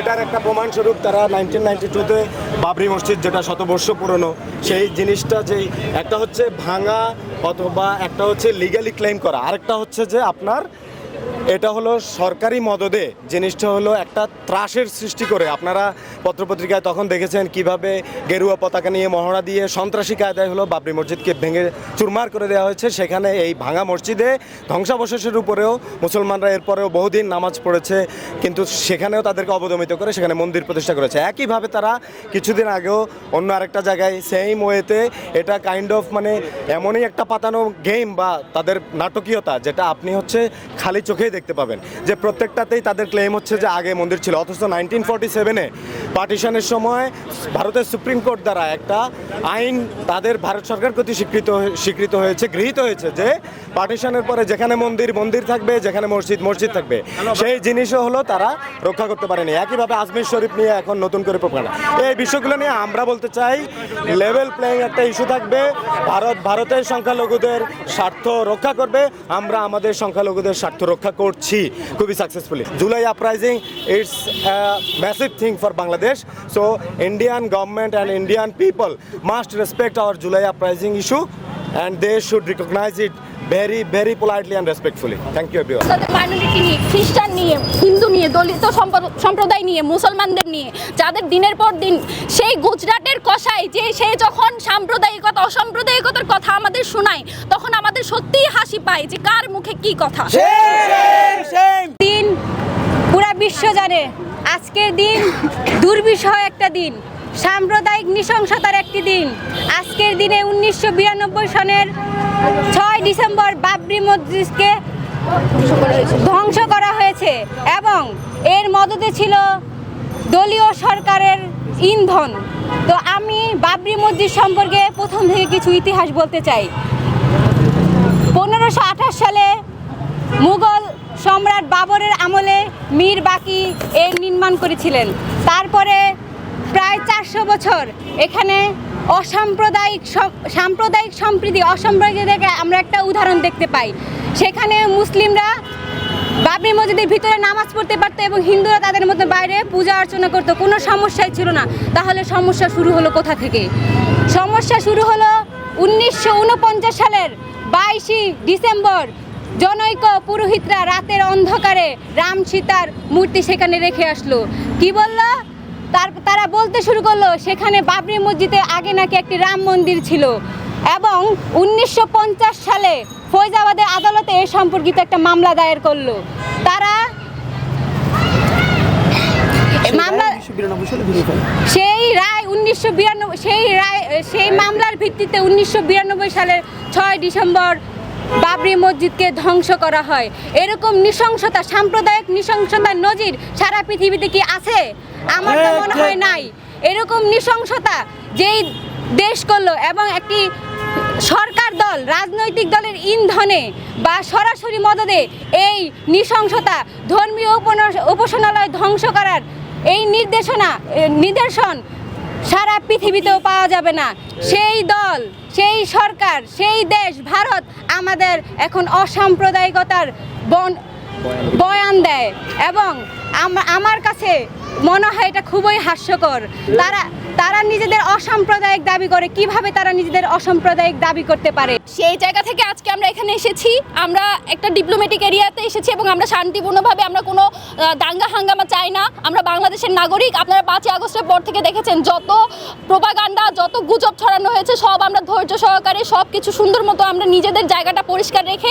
এটার একটা প্রমাণস্বরূপ তারা নাইনটিন নাইনটি টুতে বাবরি মসজিদ, যেটা শতবর্ষ পুরনো, সেই জিনিসটা যেই একটা হচ্ছে ভাঙা অথবা একটা হচ্ছে লিগালি ক্লেম করা। আরেকটা হচ্ছে যে আপনার এটা হলো সরকারি মদদে জিনিসটা হলো একটা ত্রাসের সৃষ্টি করে। আপনারা পত্রপত্রিকায় তখন দেখেছেন কীভাবে গেরুয়া পতাকা নিয়ে মহড়া দিয়ে সন্ত্রাসী কায়দায় হলো বাবরি মসজিদকে ভেঙে চুরমার করে দেওয়া হয়েছে। সেখানে এই ভাঙা মসজিদে ধ্বংসাবশেষের উপরেও মুসলমানরা এরপরেও বহুদিন নামাজ পড়েছে, কিন্তু সেখানেও তাদেরকে অবদমিত করে সেখানে মন্দির প্রতিষ্ঠা করেছে। একইভাবে তারা কিছুদিন আগেও অন্য আরেকটা জায়গায় সেম ওয়েতে এটা কাইন্ড অফ মানে এমনই একটা পাতানো গেম বা তাদের নাটকীয়তা যেটা আপনি হচ্ছে খালি চোখেই দেখতে পাবেন যে প্রত্যেকটাতেই তাদের ক্লেম হচ্ছে যে আগে মন্দির ছিল। অথচ নাইনটিন ফর্টি সেভেনে পার্টিশনের সময় ভারতের সুপ্রিম কোর্ট দ্বারা একটা আইন তাদের ভারত সরকার প্রতি স্বীকৃত স্বীকৃত হয়েছে, গৃহীত হয়েছে যে পার্টিশনের পরে যেখানে মন্দির মন্দির থাকবে, যেখানে মসজিদ মসজিদ থাকবে। সেই জিনিসও হলো তারা রক্ষা করতে পারেনি। একইভাবে আজমির শরীফ নিয়ে এখন নতুন করে প্রকাশ এই বিষয়গুলো নিয়ে আমরা বলতে চাই লেভেল প্লেইং একটা ইস্যু থাকবে। ভারত, ভারতের সংখ্যালঘুদের স্বার্থ রক্ষা করবে। আমরা আমাদের সংখ্যালঘুদের স্বার্থ রক্ষা করছি খুবই successfully July uprising it's massive thing for Bangladesh so Indian government and Indian people must respect our July uprising issue and they should recognise it very very politely and respectfully thank you everyone minority নিয়ে, খ্রিস্টান নিয়ে, হিন্দু নিয়ে, দলিত সম্প- সম্প্রদায় নিয়ে, মুসলমানদের নিয়ে, যাদের দিনের পর দিন সেই গুজরাটের কষাই যে সে যখন সাম্প্রদায়িকতা, অসাম্প্রদায়িকতার কথা আমাদের শোনায়, তখন সত্যিই হাসি পায় যে কার মুখে কি কথা। দিন পুরা বিশ্ব জানে আজকের দিন দুর্বিষহ একটা দিন সাম্প্রদায়িক নৃশংসতার একটি দিন। আজকের দিনে উনিশশো বিরানব্বই সনের ছয় ডিসেম্বর বাবরি মসজিদকে ধ্বংস করা হয়েছে এবং এর মদতে ছিল দলীয় সরকারের ইন্ধন। তো আমি বাবরি মসজিদ সম্পর্কে প্রথম থেকে কিছু ইতিহাস বলতে চাই। পনেরোশো আঠাশ সালে মুঘল সম্রাট বাবরের আমলে মীর বাকি এর নির্মাণ করেছিলেন। তারপরে প্রায় চারশো বছর এখানে অসাম্প্রদায়িক সম- সাম্প্রদায়িক সম্প্রীতি অসাম্প্রদায়িক আমরা একটা উদাহরণ দেখতে পাই। সেখানে মুসলিমরা বাবরি মসজিদের ভিতরে নামাজ পড়তে পারতো এবং হিন্দুরা তাদের মধ্যে বাইরে পূজা অর্চনা করতো। কোনো সমস্যাই ছিল না। তাহলে সমস্যা শুরু হলো কোথা থেকে? সমস্যা শুরু হলো উনিশশো উনপঞ্চাশ সালের বাইশে ডিসেম্বর জনৈক পুরোহিতরা রাতের অন্ধকারে রাম সীতার মূর্তি সেখানে রেখে আসলো। কি বলল? তার, তারা বলতে শুরু করল, সেখানে বাবরি মসজিদে আগে নাকি একটি রাম মন্দির ছিল এবং উনিশশো পঞ্চাশ সালে ফৈজাবাদের আদালতে এ সম্পর্কিত একটা মামলা দায়ের করল। তারা মামলা সেই রায় উনিশশো বিরানব্বই সেই রায় সেই মামলার ভিত্তিতে উনিশশো বিরানব্বই সালের ছয় ডিসেম্বর বাবরি মসজিদকে ধ্বংস করা হয়। এরকম নৃশংসতা সাম্প্রদায়িক নৃশংসতার নজির সারা পৃথিবীতে কি আছে? আমার তো মনে হয় নাই। এরকম নৃশংসতা যেই দেশ করল এবং একটি সরকার দল রাজনৈতিক দলের ইন্ধনে বা সরাসরি মদদে এই নৃশংসতা ধর্মীয় উপাসনালয় ধ্বংস করার এই নির্দেশনা নিদর্শন সারা পৃথিবীতেও পাওয়া যাবে না। সেই দল, সেই সরকার, সেই দেশ, ভারত আমাদের এখন অসাম্প্রদায়িকতার বন, বয়ান দেয় এবং আমার কাছে মনে হয় এটা খুবই হাস্যকর। তারা তারা নিজেদের অসাম্প্রদায়িক দাবি করে। কীভাবে তারা নিজেদের অসাম্প্রদায়িক দাবি করতে পারে? সেই জায়গা থেকে আজকে আমরা এখানে এসেছি। আমরা একটা ডিপ্লোম্যাটিক এরিয়াতে এসেছি এবং আমরা শান্তিপূর্ণভাবে আমরা কোনো দাঙ্গা হাঙ্গামা চাই না। আমরা বাংলাদেশের নাগরিক। আপনারা পাঁচই আগস্টের পর থেকে দেখেছেন যত প্রোপাগান্ডা যত গুজব ছড়ানো হয়েছে, সব আমরা ধৈর্য সহকারে সব কিছু সুন্দর মতো আমরা নিজেদের জায়গাটা পরিষ্কার রেখে